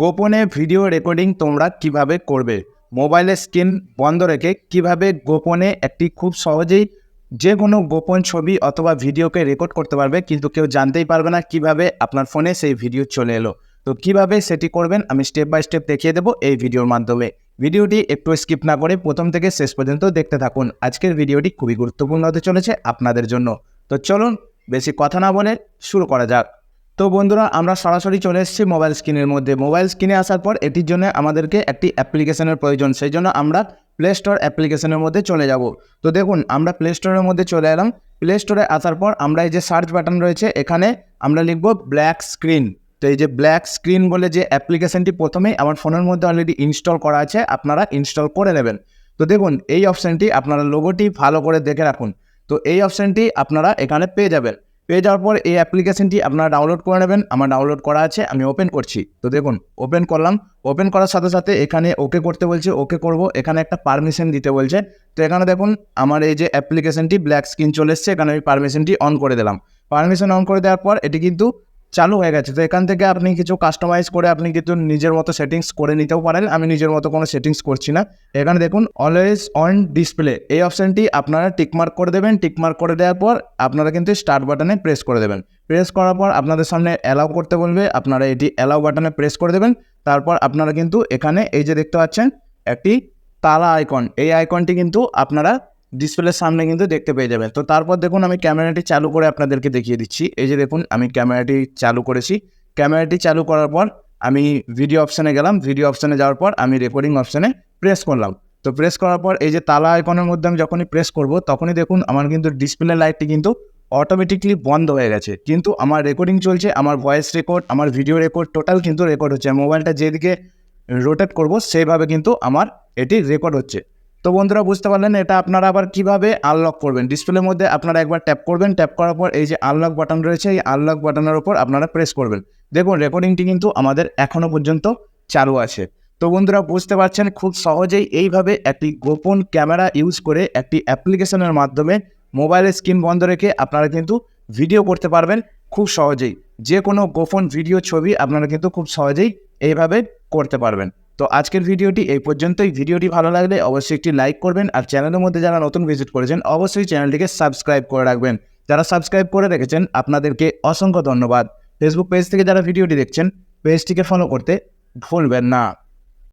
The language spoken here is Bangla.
গোপনে ভিডিও রেকর্ডিং তোমরা কীভাবে করবে? মোবাইলের স্ক্রিন বন্ধ রেখে কীভাবে গোপনে একটি খুব সহজেই যে কোনো গোপন ছবি অথবা ভিডিওকে রেকর্ড করতে পারবে, কিন্তু কেউ জানতেই পারবে না কীভাবে আপনার ফোনে সেই ভিডিও চলে এলো। তো কীভাবে সেটি করবেন আমি স্টেপ বাই স্টেপ দেখিয়ে দেবো এই ভিডিওর মাধ্যমে। ভিডিওটি একটু স্কিপ না করে প্রথম থেকে শেষ পর্যন্ত দেখতে থাকুন। আজকের ভিডিওটি খুবই গুরুত্বপূর্ণ হতে চলেছে আপনাদের জন্য। তো চলুন, বেশি কথা না বলে শুরু করা যাক। তো বন্ধুরা, আমরা সরাসরি চলে এসেছি মোবাইল স্ক্রিনের মধ্যে। মোবাইল স্ক্রিনে আসার পর এটির জন্য আমাদেরকে একটি অ্যাপ্লিকেশনের প্রয়োজন। সেই জন্য আমরা প্লে স্টোর অ্যাপ্লিকেশনের মধ্যে চলে যাব। তো দেখুন, আমরা প্লে স্টোরের মধ্যে চলে এলাম। প্লে স্টোরে আসার পর আমরা এই যে সার্চ বাটন রয়েছে, এখানে আমরা লিখব ব্ল্যাক স্ক্রিন তো এই যে ব্ল্যাক স্ক্রিন বলে যে অ্যাপ্লিকেশনটি প্রথমেই আমার ফোনের মধ্যে অলরেডি ইনস্টল করা আছে, আপনারা ইনস্টল করে নেবেন। তো দেখুন, এই অপশানটি আপনারা লোগোটি ভালো করে দেখে রাখুন। তো এই অপশানটি আপনারা এখানে পেয়ে যাবেন। পেয়ে যাওয়ার পর এই অ্যাপ্লিকেশনটি আপনারা ডাউনলোড করে নেবেন। আমার ডাউনলোড করা আছে, আমি ওপেন করছি। তো দেখুন ওপেন করলাম। ওপেন করার সাথে সাথে এখানে ওকে করতে বলছে ওকে করব। এখানে একটা পারমিশন দিতে বলছে। তো এখানে দেখুন, আমার এই যে অ্যাপ্লিকেশনটি ব্ল্যাক স্ক্রিন চলে এসছে। এখানে আমি পারমিশনটি অন করে দিলাম। পারমিশন অন করে দেওয়ার পর এটি কিন্তু চালু হয়ে গেছে। তো এখান থেকে আপনি কিছু কাস্টমাইজ করে আপনি কিন্তু নিজের মতো সেটিংস করে নিতেও পারেন। আমি নিজের মতো কোনো সেটিংস করছি না। এখানে দেখুন অলওয়েজ অন ডিসপ্লে এই অপশানটি আপনারা টিকমার্ক করে দেবেন। টিকমার্ক করে দেওয়ার পর আপনারা কিন্তু স্টার্ট বাটনে প্রেস করে দেবেন। প্রেস করার পর আপনাদের সামনে অ্যালাউ করতে বলবে। আপনারা এটি অ্যালাউ বাটনে প্রেস করে দেবেন। তারপর আপনারা কিন্তু এখানে এই যে দেখতে পাচ্ছেন, একটি তালা আইকন এই আইকনটি কিন্তু আপনারা ডিসপ্লের সামনে কিন্তু দেখতে পেয়ে যাবেন। তো তারপর দেখুন আমি ক্যামেরাটি চালু করে আপনাদেরকে দেখিয়ে দিচ্ছি। এই যে দেখুন, আমি ক্যামেরাটি চালু করেছি। ক্যামেরাটি চালু করার পর আমি ভিডিও অপশানে গেলাম। ভিডিও অপশানে যাওয়ার পর আমি রেকর্ডিং অপশানে প্রেস করলাম। তো প্রেস করার পর এই যে তালা আইকনের মধ্যে আমি যখনই প্রেস করব, তখনই দেখুন আমার কিন্তু ডিসপ্লে লাইটটি কিন্তু অটোমেটিকলি বন্ধ হয়ে গেছে। কিন্তু আমার রেকর্ডিং চলছে, আমার ভয়েস রেকর্ড আমার ভিডিও রেকর্ড টোটাল কিন্তু রেকর্ড হচ্ছে। মোবাইলটা যেদিকে রোটেট করব, সেইভাবে কিন্তু আমার এটি রেকর্ড হচ্ছে। তো বন্ধুরা বুঝতে পারলেন এটা আপনারা আবার কীভাবে আনলক করবেন? ডিসপ্লের মধ্যে আপনারা একবার ট্যাপ করবেন ট্যাপ করার পর এই যে আনলক বাটন রয়েছে, এই আনলক বাটনের উপর আপনারা প্রেস করবেন। দেখুন রেকর্ডিংটি কিন্তু আমাদের এখনও পর্যন্ত চালু আছে। তো বন্ধুরা বুঝতে পারছেন, খুব সহজেই এইভাবে একটি গোপন ক্যামেরা ইউজ করে একটি অ্যাপ্লিকেশনের মাধ্যমে মোবাইলের স্ক্রিন বন্ধ রেখে আপনারা কিন্তু ভিডিও করতে পারবেন খুব সহজেই। যে কোনো গোপন ভিডিও ছবি আপনারা কিন্তু খুব সহজেই এইভাবে করতে পারবেন। তো আজকের ভিডিওটি এই পর্যন্তই। ভিডিওটি ভালো লাগলে অবশ্যই একটি লাইক করবেন আর চ্যানেলের মধ্যে যারা নতুন ভিজিট করেছেন, অবশ্যই চ্যানেলটিকে সাবস্ক্রাইব করে রাখবেন। যারা সাবস্ক্রাইব করে রেখেছেন, আপনাদেরকে অসংখ্য ধন্যবাদ। ফেসবুক পেজ থেকে যারা ভিডিওটি দেখছেন, পেজটিকে ফলো করতে ভুলবেন না।